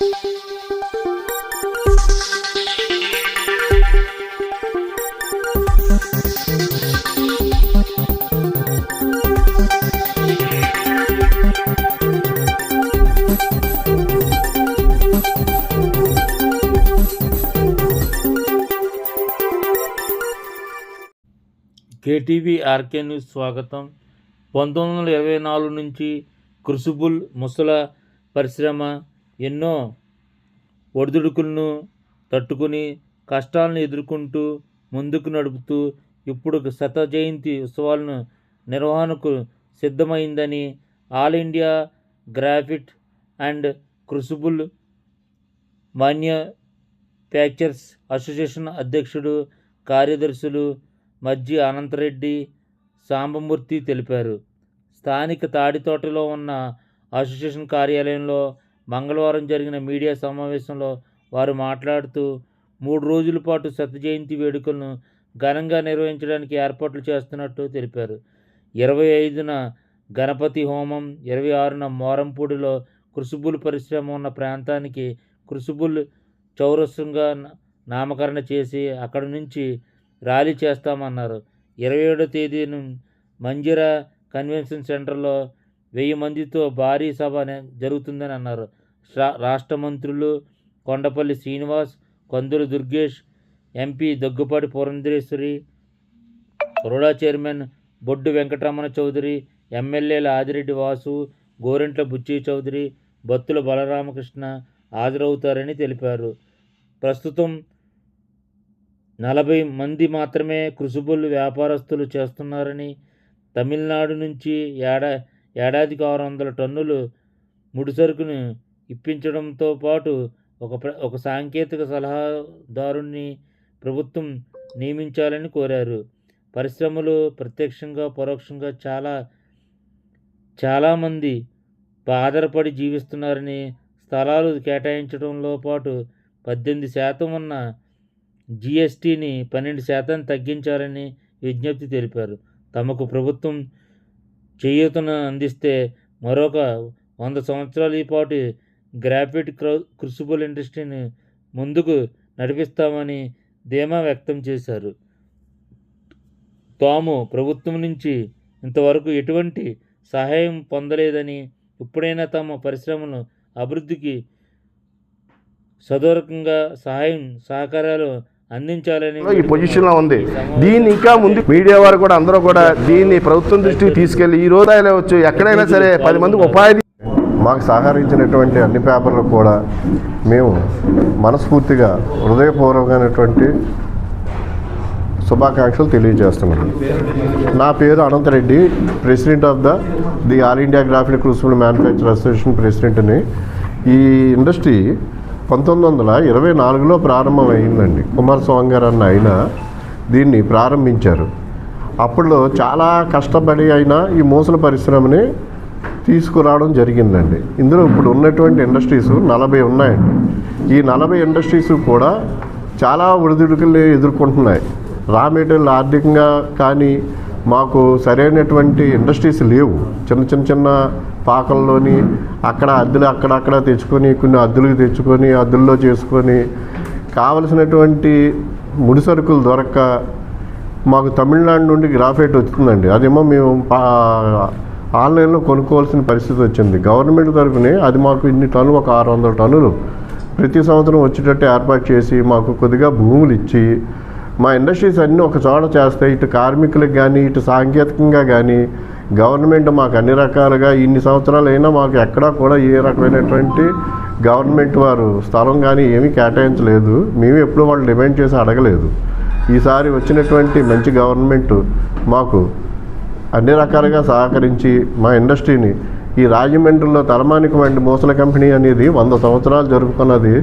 KTV RK news స్వాగతం. పంతొమ్మిది వందల ఇరవై నాలుగు నుంచి క్రుసిబుల్ ముసల పరిశ్రమ ఎన్నో ఒడిదుడుకులను తట్టుకుని కష్టాలను ఎదుర్కొంటూ ముందుకు నడుపుతూ ఇప్పుడు శత జయంతి ఉత్సవాలను నిర్వహణకు సిద్ధమైందని all India graphite and crucible manufacturers association అధ్యక్షుడు కార్యదర్శులు మజ్జి అనంతరెడ్డి సాంబమూర్తి తెలిపారు. స్థానిక తాడితోటలో ఉన్న అసోసియేషన్ కార్యాలయంలో మంగళవారం జరిగిన మీడియా సమావేశంలో వారు మాట్లాడుతూ మూడు రోజుల పాటు సత్యజయంతి వేడుకలను ఘనంగా నిర్వహించడానికి ఏర్పాట్లు చేస్తున్నట్టు తెలిపారు. ఇరవై ఐదున గణపతి హోమం ఇరవై ఆరున మోరంపూడిలో కృషిబుల్ పరిశ్రమ ఉన్న ప్రాంతానికి కృషిబుల్ చౌరస్సుగా నామకరణ చేసి అక్కడి నుంచి ర్యాలీ చేస్తామన్నారు. ఇరవై ఏడో తేదీన మంజిరా కన్వెన్షన్ సెంటర్లో వెయ్యి మందితో భారీ సభ జరుగుతుందని అన్నారు. రాష్ట్ర మంత్రులు కొండపల్లి శ్రీనివాస్ కందులు దుర్గేష్ ఎంపీ దగ్గుపాటి పురంధరేశ్వరి రోడా చైర్మన్ బొడ్డు వెంకటరమణ చౌదరి ఎమ్మెల్యేల ఆదిరెడ్డి వాసు గోరెంట్ల బుచ్చి చౌదరి బత్తుల బలరామకృష్ణ హాజరవుతారని తెలిపారు. ప్రస్తుతం నలభై మంది మాత్రమే కృషిబుల్ వ్యాపారస్తులు చేస్తున్నారని తమిళనాడు నుంచి ఏడా ఏడాదికి ఆరు వందల టన్నులు ముడిసరుకును ఇప్పించడంతో పాటు ఒక ఒక సాంకేతిక సలహాదారుణ్ణి ప్రభుత్వం నియమించాలని కోరారు. పరిశ్రమలు ప్రత్యక్షంగా పరోక్షంగా చాలా చాలామంది ఆధారపడి జీవిస్తున్నారని స్థలాలు కేటాయించడంలో పాటు పద్దెనిమిది శాతం ఉన్న జిఎస్టీని పన్నెండు శాతం తగ్గించాలని విజ్ఞప్తి తెలిపారు. తమకు ప్రభుత్వం చేయూతను అందిస్తే మరొక వంద సంవత్సరాల పాటు గ్రాఫిట్ క్రౌ- క్రూసిబుల్ ఇండస్ట్రీని ముందుకు నడిపిస్తామని ధీమా వ్యక్తం చేశారు. తాము ప్రభుత్వం నుంచి ఇంతవరకు ఎటువంటి సహాయం పొందలేదని ఇప్పుడైనా తమ పరిశ్రమను అభివృద్ధికి సదూరకంగా సహాయం సహకారాలు అందించాలని ఈ పొజిషన్లో ఉంది. దీన్ని ఇంకా ముందు మీడియా వారు కూడా అందరూ కూడా దీన్ని ప్రభుత్వం దృష్టికి తీసుకెళ్ళి ఈ రోజు వచ్చు ఎక్కడైనా సరే పది మందికి ఉపాధి మాకు సహకరించినటువంటి అన్ని పేపర్లు కూడా మేము మనస్ఫూర్తిగా హృదయపూర్వకమైనటువంటి శుభాకాంక్షలు తెలియజేస్తున్నాను నా పేరు Anantareddy president of the the all India graphic crucible manufacture association ప్రెసిడెంట్ని. ఈ ఇండస్ట్రీ పంతొమ్మిది వందల ఇరవై నాలుగులో ప్రారంభమైందండి. కుమారస్వామి గారు అన్న ఆయన దీన్ని ప్రారంభించారు. అప్పుడు చాలా కష్టపడి అయినా ఈ మూసల పరిశ్రమని తీసుకురావడం జరిగిందండి. ఇందులో ఇప్పుడు ఉన్నటువంటి ఇండస్ట్రీస్ నలభై ఉన్నాయండి. ఈ నలభై ఇండస్ట్రీస్ కూడా చాలా ఒడిదుడుకులు ఎదుర్కొంటున్నాయి. రా మెటీరియల్ ఆర్థికంగా కానీ మాకు సరైనటువంటి ఇండస్ట్రీస్ లేవు. చిన్న చిన్న చిన్న పాకల్లోని అక్కడ అద్దెలు అక్కడక్కడ తెచ్చుకొని కొన్ని అద్దెలకు తెచ్చుకొని అద్దెల్లో చేసుకొని కావలసినటువంటి ముడి సరుకులు దొరక్క మాకు తమిళనాడు నుండి గ్రాఫైట్ వచ్చిందండి. అదేమో మేము పా- ఆన్లైన్లో కొనుక్కోవాల్సిన పరిస్థితి వచ్చింది. గవర్నమెంట్ తరఫునే అది మాకు ఇన్ని టన్నులు ఒక ఆరు వందల టన్నులు. ప్రతి సంవత్సరం వచ్చేటట్టు ఏర్పాటు చేసి మాకు కొద్దిగా భూములు ఇచ్చి మా ఇండస్ట్రీస్ అన్నీ ఒక చోట చేస్తే ఇటు కార్మికులకు కానీ ఇటు సాంకేతికంగా కానీ గవర్నమెంట్ మాకు అన్ని రకాలుగా ఇన్ని సంవత్సరాలు అయినా మాకు ఎక్కడా కూడా ఏ రకమైనటువంటి గవర్నమెంట్ వారు స్థలం కానీ ఏమీ కేటాయించలేదు. మేము ఎప్పుడు వాళ్ళు డిమాండ్ చేసి అడగలేదు. ఈసారి వచ్చినటువంటి మంచి గవర్నమెంట్ మాకు అన్ని రకాలుగా సహకరించి మా ఇండస్ట్రీని ఈ రాజమండ్రిలో తలమానిక వంటి మూసల కంపెనీ అనేది వంద సంవత్సరాలు జరుపుకున్నది.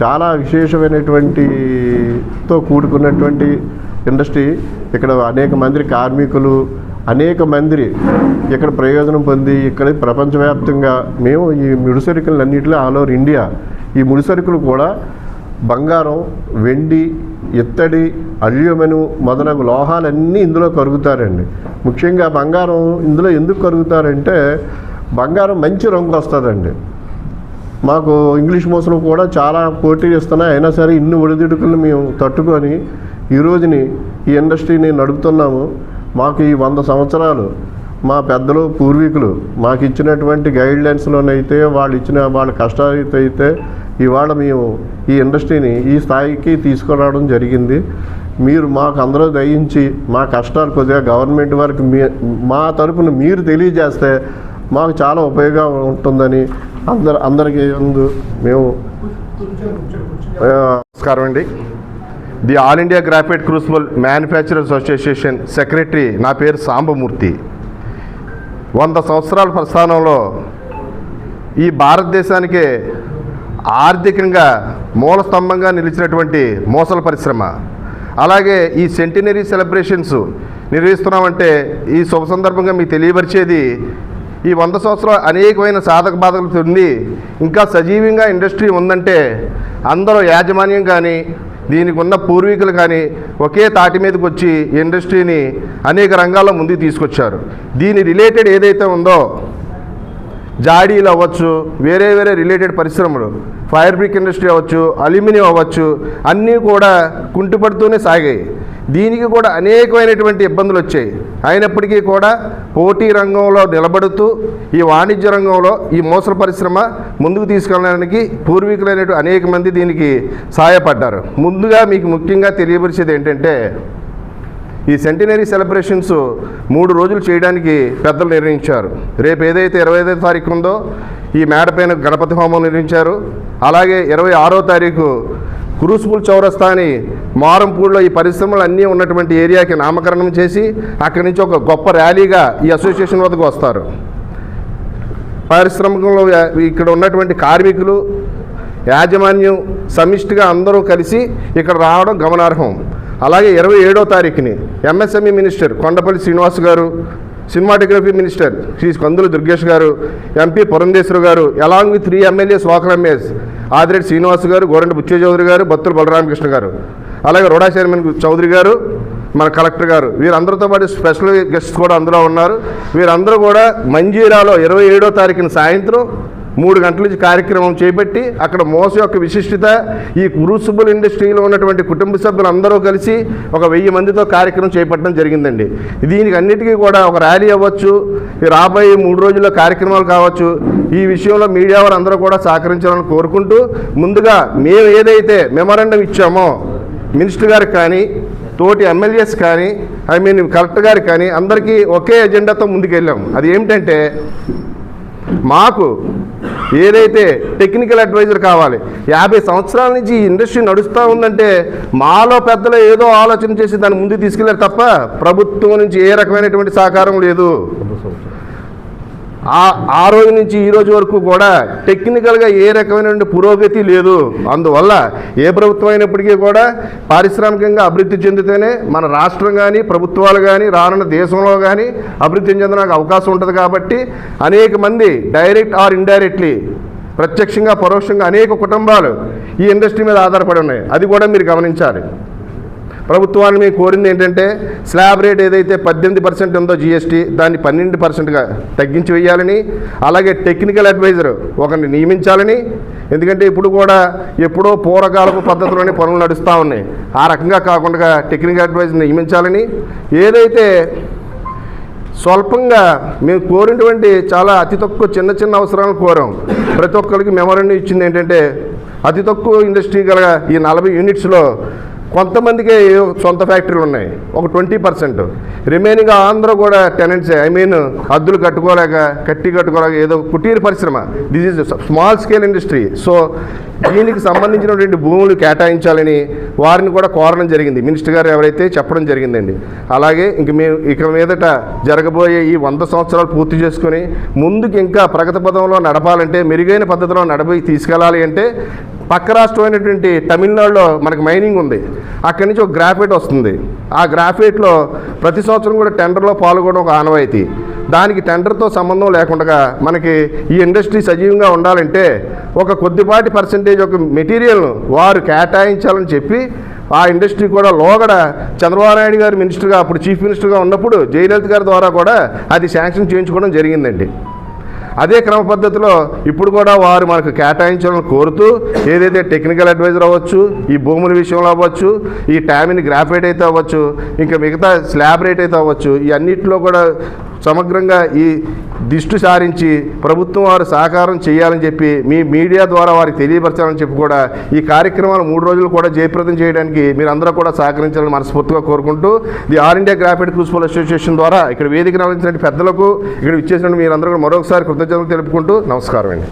చాలా విశేషమైనటువంటితో కూడుకున్నటువంటి ఇండస్ట్రీ. ఇక్కడ అనేక మంది కార్మికులు అనేక మంది ఇక్కడ ప్రయోజనం పొంది ఇక్కడ ప్రపంచవ్యాప్తంగా మేము ఈ ముడిసరుకులన్నింటిలో ఆల్ ఓవర్ ఇండియా ఈ ముడిసరుకులు కూడా బంగారం వెండి ఇత్తడి అల్యూమినియం మొదలగు లోహాలన్నీ ఇందులో కరుగుతారండి. ముఖ్యంగా బంగారం ఇందులో ఎందుకు కరుగుతారంటే బంగారం మంచి రంగు వస్తుందండి. మాకు ఇంగ్లీష్ మోసలు కూడా చాలా పోటీ ఇస్తున్నాయి అయినా సరే ఇన్ని ఒడిదుడుకులు మేము తట్టుకొని ఈ రోజుని ఈ ఇండస్ట్రీని నడుపుతున్నాము. మాకు ఈ వంద సంవత్సరాలు మా పెద్దలు పూర్వీకులు మాకు ఇచ్చినటువంటి గైడ్ లైన్స్లోనైతే వాళ్ళు ఇచ్చిన వాళ్ళ కష్టాలైతే ఇవాళ మేము ఈ ఇండస్ట్రీని ఈ స్థాయికి తీసుకురావడం జరిగింది. మీరు మాకు అందరూ దయించి మా కష్టాలు కొద్దిగా గవర్నమెంట్ వారికి మీ మా తరపున మీరు తెలియజేస్తే మాకు చాలా ఉపయోగం ఉంటుందని అందరు అందరికీ ముందు మేము నమస్కారం అండి. The all India graphite crucible manufacturers association secretary నా పేరు సాంబమూర్తి. వంద సంవత్సరాల ప్రస్థానంలో ఈ భారతదేశానికే ఆర్థికంగా మూల స్తంభంగా నిలిచినటువంటి మోసల పరిశ్రమ. అలాగే ఈ సెంటినరీ సెలబ్రేషన్స్ నిర్వహిస్తున్నామంటే ఈ శుభ సందర్భంగా మీకు తెలియపరిచేది ఈ వంద సంవత్సరాలు అనేకమైన సాధక బాధకులు ఉంది. ఇంకా సజీవంగా ఇండస్ట్రీ ఉందంటే అందరూ యాజమాన్యం కానీ దీనికి ఉన్న పూర్వీకులు కానీ ఒకే తాటి మీదకి వచ్చి ఇండస్ట్రీని అనేక రంగాల్లో ముందుకు తీసుకొచ్చారు. దీని రిలేటెడ్ ఏదైతే ఉందో జాడీలు అవ్వచ్చు వేరే వేరే రిలేటెడ్ పరిశ్రమలు ఫైర్ బ్రిక్ ఇండస్ట్రీ అవ్వచ్చు అల్యూమినియం అవ్వచ్చు అన్నీ కూడా కుంటుపడుతూనే సాగాయి. దీనికి కూడా అనేకమైనటువంటి ఇబ్బందులు వచ్చాయి. అయినప్పటికీ కూడా పోటీ రంగంలో నిలబడుతూ ఈ వాణిజ్య రంగంలో ఈ మోసల పరిశ్రమ ముందుకు తీసుకెళ్ళడానికి పూర్వీకులైనటువంటి అనేక మంది దీనికి సహాయపడ్డారు. ముందుగా మీకు ముఖ్యంగా తెలియపరిచేది ఏంటంటే ఈ సెంటినరీ సెలబ్రేషన్స్ మూడు రోజులు చేయడానికి పెద్దలు నిర్ణయించారు. రేపు ఏదైతే ఇరవై ఐదో తారీఖు ఉందో ఈ మేడపైన గణపతి హోమం నిర్మించారు అలాగే ఇరవై ఆరో తారీఖు క్రూస్బుల్ చౌరస్తా అని మారంపూడిలో ఈ పరిశ్రమలు అన్నీ ఉన్నటువంటి ఏరియాకి నామకరణం చేసి అక్కడి నుంచి ఒక గొప్ప ర్యాలీగా ఈ అసోసియేషన్ వద్దకు వస్తారు. పారిశ్రామికంలో ఇక్కడ ఉన్నటువంటి కార్మికులు యాజమాన్యం సమిష్టిగా అందరూ కలిసి ఇక్కడ రావడం గమనార్హం. అలాగే ఇరవై ఏడో తారీఖుని MSME minister Kondapalli Srinivas garu cinematography minister Shri Kandula Durgesh garu MP Purandeswari garu along with three MLAs local M S Adireddy Srinivas garu Goranti బుచ్చే Chowdary గారు బత్తుల బలరామకృష్ణ గారు. అలాగే రోడా చైర్మన్ చౌదరి గారు మన కలెక్టర్ గారు. వీరందరితో పాటు స్పెషల్ గెస్ట్స్ కూడా అందులో ఉన్నారు. వీరందరూ కూడా మంజీరాలో ఇరవై ఏడో తారీఖున సాయంత్రం మూడు గంటల నుంచి కార్యక్రమం చేపట్టి అక్కడ మోస యొక్క విశిష్టత ఈ క్రూసిబుల్ ఇండస్ట్రీలో ఉన్నటువంటి కుటుంబ సభ్యులు అందరూ కలిసి ఒక వెయ్యి మందితో కార్యక్రమం చేపట్టడం జరిగిందండి. దీనికి అన్నిటికీ కూడా ఒక ర్యాలీ అవ్వచ్చు రాబోయే మూడు రోజుల్లో కార్యక్రమాలు కావచ్చు. ఈ విషయంలో మీడియా వారు కూడా సహకరించాలని కోరుకుంటూ ముందుగా మేము ఏదైతే మెమరాండం ఇచ్చామో మినిస్టర్ గారికి కానీ తోటి ఎమ్మెల్యేస్ కానీ ఐ మీన్ కలెక్టర్ గారికి కానీ అందరికీ ఒకే ఎజెండాతో ముందుకెళ్ళాం అది ఏమిటంటే మాకు ఏదైతే టెక్నికల్ అడ్వైజర్ కావాలి యాభై సంవత్సరాల నుంచి ఈ ఇండస్ట్రీ నడుస్తూ ఉందంటే మాలో పెద్దలు ఏదో ఆలోచన చేసి దాన్ని ముందు తీసుకెళ్ళారు తప్ప ప్రభుత్వం నుంచి ఏ రకమైనటువంటి సహకారం లేదు. ఆ ఆ రోజు నుంచి ఈ రోజు వరకు కూడా టెక్నికల్గా ఏ రకమైనటువంటి పురోగతి లేదు. అందువల్ల ఏ ప్రభుత్వం అయినప్పటికీ కూడా పారిశ్రామికంగా అభివృద్ధి చెందితేనే మన రాష్ట్రం కానీ ప్రభుత్వాలు కానీ రానున్న దేశంలో కానీ అభివృద్ధి చెందడానికి అవకాశం ఉంటుంది కాబట్టి అనేక మంది డైరెక్ట్ ఆర్ ఇండైరెక్ట్లీ ప్రత్యక్షంగా పరోక్షంగా అనేక కుటుంబాలు ఈ ఇండస్ట్రీ మీద ఆధారపడి ఉన్నాయి. అది కూడా మీరు గమనించాలి. ప్రభుత్వాన్ని మేము కోరింది ఏంటంటే స్లాబ్ రేట్ ఏదైతే పద్దెనిమిది పర్సెంట్ ఉందో జీఎస్టీ దాన్ని పన్నెండు పర్సెంట్గా తగ్గించి వేయాలని అలాగే టెక్నికల్ అడ్వైజర్ ఒకరిని నియమించాలని ఎందుకంటే ఇప్పుడు కూడా ఎప్పుడో పూర్వకాలపు పద్ధతిలోనే పనులు నడుస్తూ ఉన్నాయి. ఆ రకంగా కాకుండా టెక్నికల్ అడ్వైజర్ నియమించాలని ఏదైతే స్వల్పంగా మేము కోరినటువంటి చాలా అతి తక్కువ చిన్న చిన్న అవసరాలను కోరాం. ప్రతి ఒక్కరికి మెమోరండం ఇచ్చింది ఏంటంటే అతి తక్కువ ఇండస్ట్రీ గల ఈ నలభై యూనిట్స్లో కొంతమందికి ఏవో సొంత ఫ్యాక్టరీలు ఉన్నాయి. ఒక ట్వంటీ పర్సెంట్. రిమైనింగ్ ఆంధ్ర కూడా టెనెంట్స్ ఐ మీన్ అద్దులు కట్టుకోలేక కట్టి కట్టుకోలేక ఏదో కుటీర పరిశ్రమ. This is small scale industry so దీనికి సంబంధించినటువంటి భూములు కేటాయించాలని వారిని కూడా కోరడం జరిగింది. మినిస్టర్ గారు ఎవరైతే చెప్పడం జరిగిందండి. అలాగే ఇంక మేము ఇక మీదట జరగబోయే ఈ వంద సంవత్సరాలు పూర్తి చేసుకొని ముందుకు ఇంకా ప్రగతి పదంలో నడపాలంటే మెరుగైన పద్ధతిలో నడపి తీసుకెళ్ళాలి అంటే పక్క రాష్ట్రమైనటువంటి తమిళనాడులో మనకి మైనింగ్ ఉంది. అక్కడి నుంచి ఒక గ్రాఫైట్ వస్తుంది. ఆ గ్రాఫైట్లో ప్రతి సంవత్సరం కూడా టెండర్లో పాల్గొనడం ఒక ఆనవాయితీ. దానికి టెండర్తో సంబంధం లేకుండా మనకి ఈ ఇండస్ట్రీ సజీవంగా ఉండాలంటే ఒక కొద్దిపాటి పర్సంటేజ్ ఒక మెటీరియల్ను వారు కేటాయించాలని చెప్పి ఆ ఇండస్ట్రీ కూడా లోగడ చంద్రబాబు నాయుడు గారు మినిస్టర్గా అప్పుడు చీఫ్ మినిస్టర్గా ఉన్నప్పుడు జయలలిత గారి ద్వారా కూడా అది శాంక్షన్ చేయించుకోవడం జరిగిందండి. అదే క్రమ పద్ధతిలో ఇప్పుడు కూడా వారు మనకు కేటాయించాలని కోరుతూ ఏదైతే టెక్నికల్ అడ్వైజర్ అవ్వచ్చు ఈ భూముల విషయంలో అవ్వచ్చు ఈ టామిన్ గ్రాఫైట్ అయితే అవ్వచ్చు ఇంకా మిగతా స్లాబ్ రేట్ అయితే అవ్వచ్చు ఈ అన్నింటిలో కూడా సమగ్రంగా ఈ దిష్టి సారించి ప్రభుత్వం వారు సహకారం చేయాలని చెప్పి మీ మీడియా ద్వారా వారికి తెలియపరచాలని చెప్పి కూడా ఈ కార్యక్రమాలు మూడు రోజులు కూడా జయప్రదం చేయడానికి మీరు అందరూ కూడా సహకరించాలని మనస్ఫూర్తిగా కోరుకుంటూ the all India graphite principal association ద్వారా ఇక్కడ వేదిక రావాల్సిన పెద్దలకు ఇక్కడ ఇచ్చేసిన మీరందరూ కూడా మరొకసారి కృతజ్ఞతలు తెలుపుకుంటూ నమస్కారం అండి.